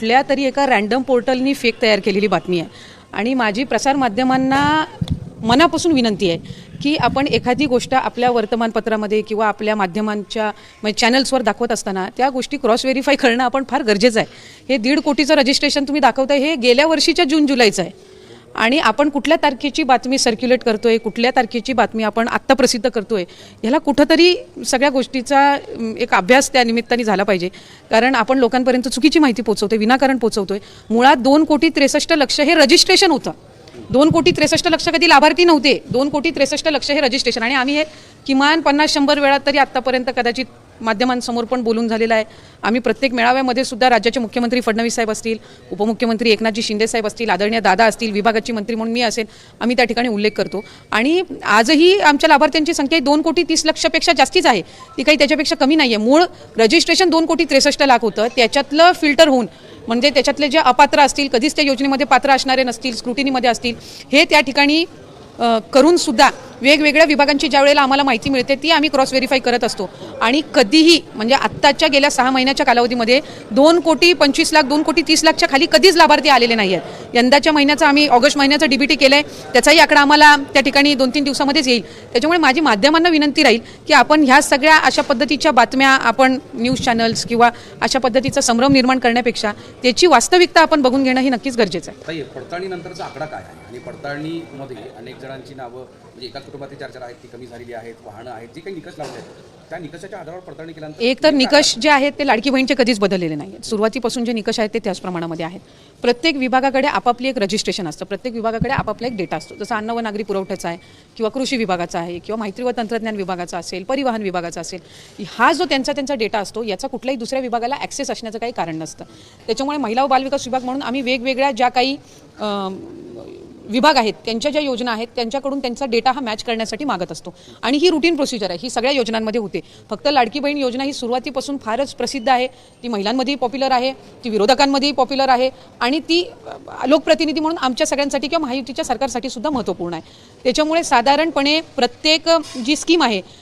कुठल्या तरी एका रॅन्डम पोर्टलनी फेक तयार केलेली बातमी आहे. आणि माझी प्रसारमाध्यमांना मनापासून विनंती आहे की आपण एखादी गोष्ट आपल्या वर्तमानपत्रामध्ये किंवा आपल्या माध्यमांच्या म्हणजे चॅनल्सवर दाखवत असताना त्या गोष्टी क्रॉस व्हेरीफाय करणं आपण फार गरजेचं आहे. हे दीड कोटीचं रजिस्ट्रेशन तुम्ही दाखवताय हे गेल्या वर्षीच्या जून जुलैचं आहे. आणि आपण कुठल्या तारखेची बातमी सर्क्युलेट करतोय कुठल्या तारखेची बातमी आपण आत्ता प्रसिद्ध करतोय ह्याला कुठंतरी सगळ्या गोष्टीचा एक अभ्यास त्या निमित्ताने झाला पाहिजे. कारण आपण लोकांपर्यंत चुकीची माहिती पोचवतोय विनाकारण पोचवतोय मुळात दोन कोटी त्रेसष्ट लक्ष हे रजिस्ट्रेशन होतं. दोन कोटी त्रेसष्ट लक्ष कधी लाभार्थी नव्हते. दोन कोटी त्रेसष्ट लक्ष हे रजिस्ट्रेशन आणि आम्ही हे किमान पन्नास शंभर वेळा तरी आत्तापर्यंत कदाचित माध्यमांसमोर पण बोलून झालेलं आहे. आम्ही प्रत्येक मेळाव्यामध्ये सुद्धा राज्याचे मुख्यमंत्री फडणवीस साहेब असतील उपमुख्यमंत्री एकनाथजी शिंदे साहेब असतील आदरणीय दादा असतील विभागाची मंत्री म्हणून मी असेल आम्ही त्या ठिकाणी उल्लेख करतो. आणि आजही आमच्या लाभार्थ्यांची संख्या ही दोन कोटी तीस लक्षपेक्षा जास्तीच आहे. ती काही त्याच्यापेक्षा कमी नाही आहे मूळ रजिस्ट्रेशन दोन कोटी त्रेसष्ट लाख होतं. त्याच्यातलं फिल्टर होऊन म्हणजे त्याच्यातले जे अपात्र असतील कधीच त्या योजनेमध्ये पात्र असणारे नसतील स्क्रुटिनीमध्ये असतील हे त्या ठिकाणी करूनसुद्धा वेगवेगळ्या विभागांची ज्या वेळेला आम्हाला माहिती मिळते ती आम्ही क्रॉस व्हेरीफाय करत असतो. आणि कधीही म्हणजे आत्ताच्या गेल्या सहा महिन्याच्या कालावधीमध्ये दोन कोटी पंचवीस लाख दोन कोटी तीस लाखच्या खाली कधीच लाभार्थी आलेले नाही आहेत यंदाच्या महिन्याचा आम्ही ऑगस्ट महिन्याचा डीबीटी केलं आहे त्याचाही आकडा आम्हाला त्या ठिकाणी दोन तीन दिवसामध्येच येईल. त्याच्यामुळे माझी माध्यमांना विनंती राहील की आपण ह्या सगळ्या अशा पद्धतीच्या बातम्या आपण न्यूज चॅनल्स किंवा अशा पद्धतीचा संभ्रम निर्माण करण्यापेक्षा त्याची वास्तविकता आपण बघून घेणं हे नक्कीच गरजेचं आहे. पडताळणीनंतरचा आकडा काय आहे? आणि पडताळणीमध्ये अनेक जणांची नावं म्हणजे एकाच कुटुंबातील चार चार आहेत ती कमी झालेली आहेत वाहनं आहेत जी काही निकष लावले आहेत त्या निकषाच्या आधारावर पडताळणी केल्यानंतर एक तर निकष जे आहेत ते लाडकी बहीणचे कधीच बदललेले नाही आहेत सुरुवातीपासून जे निकष आहेत ते त्याच प्रमाणामध्ये आहेत. प्रत्येक विभागाकडे आपापली एक रजिस्ट्रेशन असतं. प्रत्येक विभागाकडे आपापला एक डेटा असतो. जसं अन्न व नागरी पुरवठ्याचा आहे किंवा कृषी विभागाचा आहे किंवा माहिती व तंत्रज्ञान विभागाचा असेल परिवहन विभागाचा असेल हा जो त्यांचा त्यांचा डेटा असतो याचा कुठल्याही दुसऱ्या विभागाला ॲक्सेस असण्याचं काही कारण नसतं. त्याच्यामुळे महिला व बालविकास विभाग म्हणून आम्ही वेगवेगळ्या ज्या काही विभाग आहेत त्यांच्या ज्या योजना आहेत त्यांच्याकडून त्यांचा डेटा हा मॅच करण्यासाठी मागत असतो. आणि ही रुटीन प्रोसिजर आहे ही सगळ्या योजनांमध्ये होते. फक्त लाडकी बहीण योजना ही सुरुवातीपासून फारच प्रसिद्ध आहे. ती महिलांमध्येही पॉप्युलर आहे ती विरोधकांमध्येही पॉप्युलर आहे आणि ती लोकप्रतिनिधी म्हणून आमच्या सगळ्यांसाठी किंवा महायुतीच्या सरकारसाठी सुद्धा महत्त्वपूर्ण आहे. त्याच्यामुळे साधारणपणे प्रत्येक जी स्कीम आहे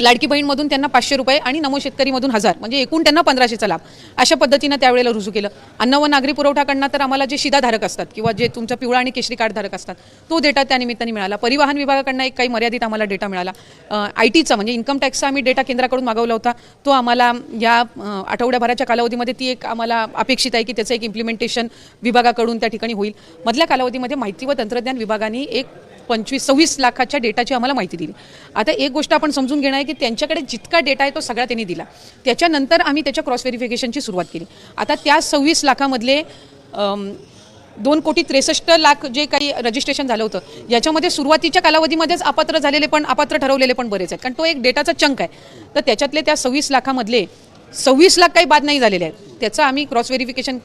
लाडकी बहीणमधून त्यांना पाचशे रुपये आणि नमो शेतकरीमधून हजार म्हणजे एकूण त्यांना पंधराशेचा लाभ. अशा पद्धतीनं त्यावेळेला रुजू केलं. अन्न व नागरी पुरवठाकडनं तर आम्हाला जे शिधाधारक असतात किंवा जे तुमचा पिवळा आणि केशरी कार्डधारक असतात तो डेटा त्या निमित्ताने मिळाला. परिवहन विभागाकडनं एक काही मर्यादित आम्हाला डेटा मिळाला. आय टीचा म्हणजे इन्कम टॅक्सचा आम्ही डेटा केंद्राकडून मागवला होता. तो आम्हाला या आठवड्याभराच्या कालावधीमध्ये ती एक आम्हाला अपेक्षित आहे की त्याचं एक इम्प्लिमेंटेशन विभागाकडून त्या ठिकाणी होईल. मधल्या कालावधीमध्ये माहिती व तंत्रज्ञान विभागाने एक पंचवीस सव्वीस लाखाच्या डेटाची आम्हाला माहिती दिली. आता एक गोष्ट आपण समजून घेणं आहे की त्यांच्याकडे जितका डेटा आहे तो सगळा त्यांनी दिला. त्याच्यानंतर आम्ही त्याच्या क्रॉस व्हेरिफिकेशनची सुरुवात केली. आता त्या सव्वीस लाखामधले दोन कोटी त्रेसष्ट लाख जे काही रजिस्ट्रेशन झालं होतं याच्यामध्ये सुरुवातीच्या कालावधीमध्येच अपात्र झालेले पण अपात्र ठरवलेले पण बरेच आहेत. कारण तो एक डेटाचा चंक आहे. तर त्याच्यातले त्या सव्वीस लाखामधले सव्वीस लाख काही बाद नाही झालेले आहेत. त्याचं आम्ही क्रॉस व्हेरिफिकेशन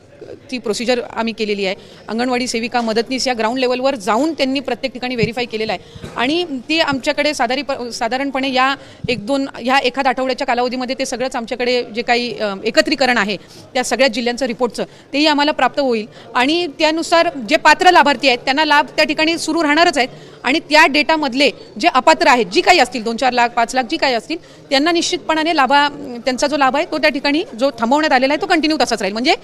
ती प्रोसिजर आम्ही केलेली आहे. अंगणवाडी सेविका मदतनीस या ग्राउंड लेवलवर जाऊन त्यांनी प्रत्येक ठिकाणी व्हेरीफाय केलेलं आहे. आणि ते आमच्याकडे साधारी साधारणपणे या एक दोन ह्या एखाद आठवड्याच्या कालावधीमध्ये ते सगळंच आमच्याकडे जे काही एकत्रीकरण आहे त्या सगळ्या जिल्ह्यांचं रिपोर्टचं तेही आम्हाला प्राप्त होईल. आणि त्यानुसार जे पात्र लाभार्थी आहेत त्यांना लाभ त्या ठिकाणी सुरू राहणारच आहेत. आणि त्या डेटामधले जे अपात्र आहेत जी काही असतील दोन चार लाख पाच लाख जी काही असतील त्यांना निश्चितपणाने लाभा त्यांचा जो लाभ आहे तो त्या ठिकाणी जो थांबवण्यात आलेला आहे तो कंटिन्यू तसाच राहील. म्हणजे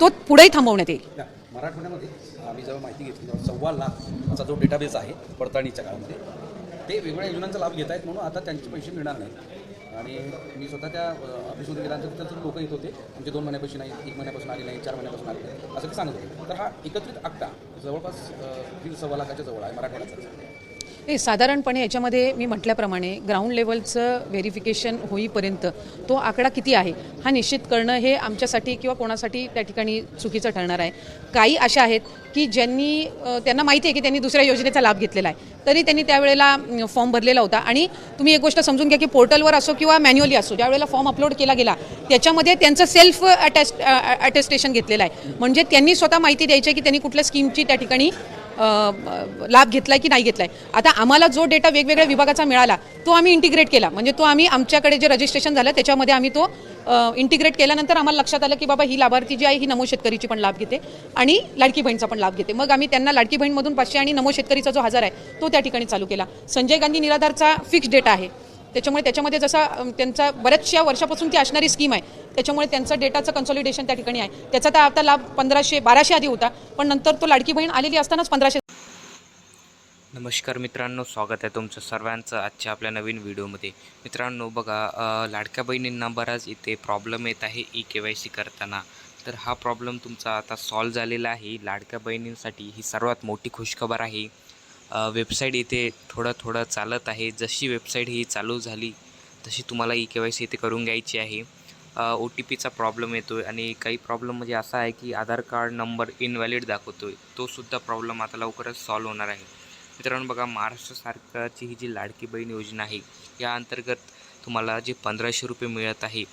तो पुढेही थांबवण्यात येईल. या मराठवाड्यामध्ये आम्ही जेव्हा माहिती घेतली तेव्हा सव्वा लाखचा जो डेटाबेस आहे पडताळणीच्या काळामध्ये ते वेगवेगळ्या योजनांचा लाभ घेत आहेत म्हणून आता त्यांचे पैसे मिळणार नाहीत. आणि मी स्वतः त्या ऑफिसमध्ये गेल्यानंतर तिथं लोक येत होते. आमचे दोन महिन्यापासून नाही एक महिन्यापासून आले नाही चार महिन्यापासून आले नाही असं ते सांगत होते. तर हा एकत्रित आकडा जवळपास दीड सव्वा लाखाच्या जवळ आहे मराठवाड्याचा. नाही साधारणपणे याच्यामध्ये मी म्हटल्याप्रमाणे ग्राउंड लेवलचं व्हेरिफिकेशन होईपर्यंत तो आकडा किती आहे हा निश्चित करणं हे आमच्यासाठी किंवा कोणासाठी त्या ठिकाणी चुकीचं ठरणार आहे. काही अशा आहेत की ज्यांनी त्यांना माहिती आहे की त्यांनी दुसऱ्या योजनेचा लाभ घेतलेला आहे. तरी त्यांनी त्यावेळेला फॉर्म भरलेला होता. आणि तुम्ही एक गोष्ट समजून घ्या की पोर्टलवर असो किंवा मॅन्युअली असो ज्यावेळेला फॉर्म अपलोड केला गेला त्याच्यामध्ये त्यांचं सेल्फ अटेस्ट अटेस्टेशन घेतलेलं आहे. म्हणजे त्यांनी स्वतः माहिती द्यायची आहे की त्यांनी कुठल्या स्कीमची त्या ठिकाणी लाभ घेतलाय की नाही घेतलाय. आता आम्हाला जो डेटा वेगवेगळ्या विभागाचा मिळाला तो आम्ही इंटिग्रेट केला. म्हणजे तो आम्ही आमच्याकडे जे रजिस्ट्रेशन झालं त्याच्यामध्ये आम्ही तो इंटिग्रेट केल्यानंतर आम्हाला लक्षात आलं की बाबा ही लाभार्थी जी आहे ही नमो शेतकरीची पण लाभ घेते आणि लाडकी बहीणचा पण लाभ घेते. मग आम्ही त्यांना लाडकी बहीणमधून पाचशे आणि नमो शेतकरीचा जो हजार आहे तो त्या ठिकाणी चालू केला. संजय गांधी निराधारचा फिक्स डेटा आहे. त्याच्यामुळे त्याच्यामध्ये जसा त्यांचा बऱ्याचशा वर्षापासून ती असणारी स्कीम आहे. त्याच्यामुळे त्यांचं डेटाचं कन्सॉलिडेशन त्या ठिकाणी आहे. त्याचा तर आता लाभ पंधराशे बाराशे आधी होता पण नंतर तो लाडकी बहीण आलेली असतानाच पंधराशे नमस्कार मित्रांनो स्वागत आहे तुमचं सर्वांचं आजच्या आपल्या नवीन व्हिडिओमध्ये. मित्रांनो बघा लाडक्या बहिणींना बराच इथे प्रॉब्लेम येत आहे ई के वाय सी करताना. तर हा प्रॉब्लेम तुमचा आता सॉल्व झालेला आहे. लाडक्या बहिणींसाठी ही सर्वात मोठी खुशखबर आहे. वेबसाईट इथे थोडं थोडं चालत आहे. जशी वेबसाईट ही चालू झाली तशी तुम्हाला ई के वाय सी इथे करून घ्यायची आहे. ओ टी पीचा प्रॉब्लेम येतो आहे आणि काही प्रॉब्लेम म्हणजे असा आहे की आधार कार्ड नंबर इनव्हॅलिड दाखवतो आहे तोसुद्धा प्रॉब्लेम आता लवकरच सॉल्व होणार आहे. मित्रांनो बघा महाराष्ट्र सरकारची ही जी लाडकी बहीण योजना आहे या अंतर्गत तुम्हाला जे पंधराशे रुपये मिळत आहे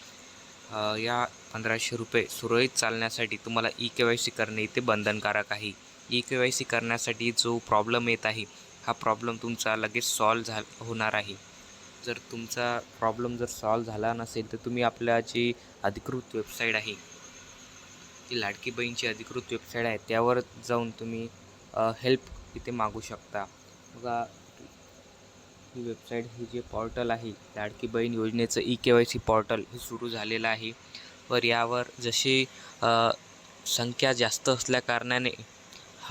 या पंधराशे रुपये सुरळीत चालण्यासाठी तुम्हाला ई के वाय सी करणे इथे बंधनकारक आहे. ई के वाय सी करण्यासाठी जो प्रॉब्लेम येत आहे हा प्रॉब्लेम तुमचा लगेच सॉल्व झा होणार आहे. जर तुमचा प्रॉब्लेम जर सॉल्व झाला नसेल तर तुम्ही आपल्या जी अधिकृत वेबसाईट आहे ती लाडकी बहीणची अधिकृत वेबसाईट आहे त्यावर जाऊन तुम्ही हेल्प इथे मागू शकता. बघा ही वेबसाईट ही जे पोर्टल आहे लाडकी बहीण योजनेचं E K Y C portal हे सुरू झालेलं आहे. वर यावर जशी संख्या जास्त असल्याकारणाने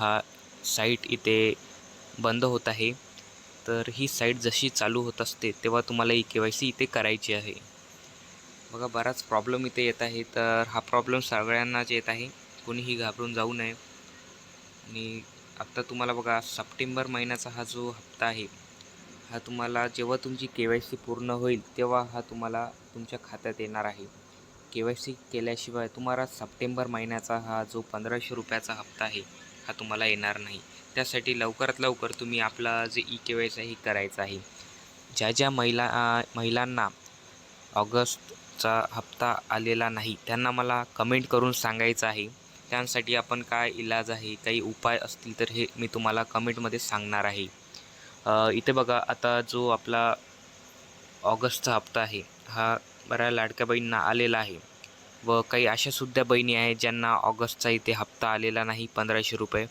हा साईट इथे बंद होत आहे. तर ही साईट जशी चालू होत असते तेव्हा तुम्हाला ही के वाय सी इथे करायची आहे. बघा बराच प्रॉब्लेम इथे येत आहे. तर हा प्रॉब्लेम सगळ्यांनाच येत आहे. कोणीही घाबरून जाऊ नये. आणि आत्ता तुम्हाला बघा सप्टेंबर महिन्याचा हा जो हप्ता आहे हा तुम्हाला जेव्हा तुमची के वाय सी पूर्ण होईल तेव्हा हा तुम्हाला तुमच्या खात्यात येणार आहे. के वाय सी केल्याशिवाय तुम्हाला सप्टेंबर महिन्याचा हा जो पंधराशे रुपयाचा हप्ता आहे हा तुम्हाला येणार नाही. त्यासाठी लवकरात लवकर तुम्ही आपला जे ई के वाय सी आहे करायचा आहे. ज्या ज्या महिला महिलांना ऑगस्टचा हप्ता आलेला नाही त्यांना मला कमेंट करून सांगायचं आहे. त्यांसाठी आपण काय इलाज आहे काही उपाय असतील तर हे मी तुम्हाला कमेंटमध्ये सांगणार आहे. इथे बघा आता जो आपला ऑगस्टचा हप्ता आहे हा बऱ्या लाडक्या बहिणींना आलेला आहे. व काही अशासुद्धा बहिणी आहेत ज्यांना ऑगस्टचा इथे हप्ता आलेला नाही पंधराशे रुपये.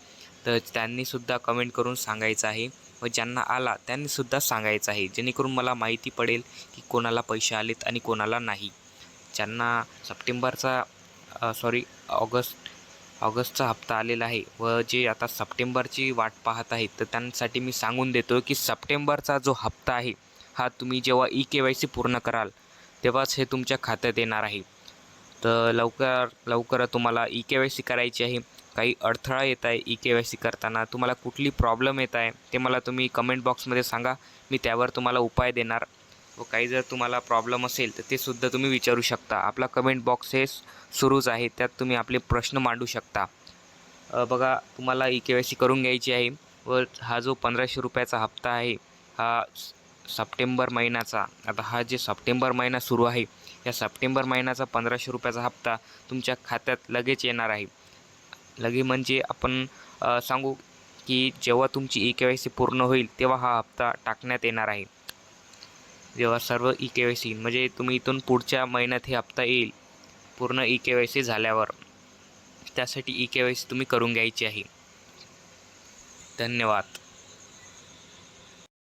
तर त्यांनीसुद्धा कमेंट करून सांगायचं आहे व ज्यांना आला त्यांनीसुद्धा सांगायचं आहे. जेणेकरून मला माहिती पडेल की कोणाला पैसे आलेत आणि कोणाला नाही. ज्यांना सप्टेंबरचा सॉरी ऑगस्ट ऑगस्टचा हप्ता आलेला आहे व जे आता सप्टेंबरची वाट पाहत आहेत तर त्यांसाठी मी सांगून देतो की सप्टेंबरचा जो हप्ता आहे हा तुम्ही जेव्हा ई के वाय सी पूर्ण कराल तेव्हाच हे तुमच्या खात्यात येणार आहे. तर लवकर लवकर तुम्हाला ई के वाय सी करायची आहे. काही अडथळा येत आहे ई के वाय सी करताना. तुम्हाला कुठली प्रॉब्लेम येत आहे ते मला तुम्ही कमेंट बॉक्समध्ये सांगा. मी त्यावर तुम्हाला उपाय देणार. व काही जर तुम्हाला प्रॉब्लेम असेल तर ते सुद्धा तुम्ही विचारू शकता. आपला कमेंट बॉक्स हे सुरूच आहे. त्यात तुम्ही आपले प्रश्न मांडू शकता. बघा तुम्हाला ई के वाय सी करून घ्यायची आहे. व हा जो पंधराशे रुपयाचा हप्ता आहे हा स- सप्टेंबर महिन्याचा. आता हा जे सप्टेंबर महिना सुरू आहे या सप्टेंबर महिन्याचा पंधराशे रुपयाचा हप्ता तुमच्या खात्यात लगेच येणार आहे. लगे म्हणजे आपण सांगू की जेव्हा तुमची ई के वाय सी पूर्ण होईल तेव्हा हा हप्ता टाकण्यात येणार आहे. जेव्हा सर्व ई के वाय सी म्हणजे तुम्ही इथून पुढच्या महिन्यात हे हप्ता येईल पूर्ण ई के वाय सी झाल्यावर. त्यासाठी ई के वाय सी तुम्ही करून घ्यायची आहे. धन्यवाद.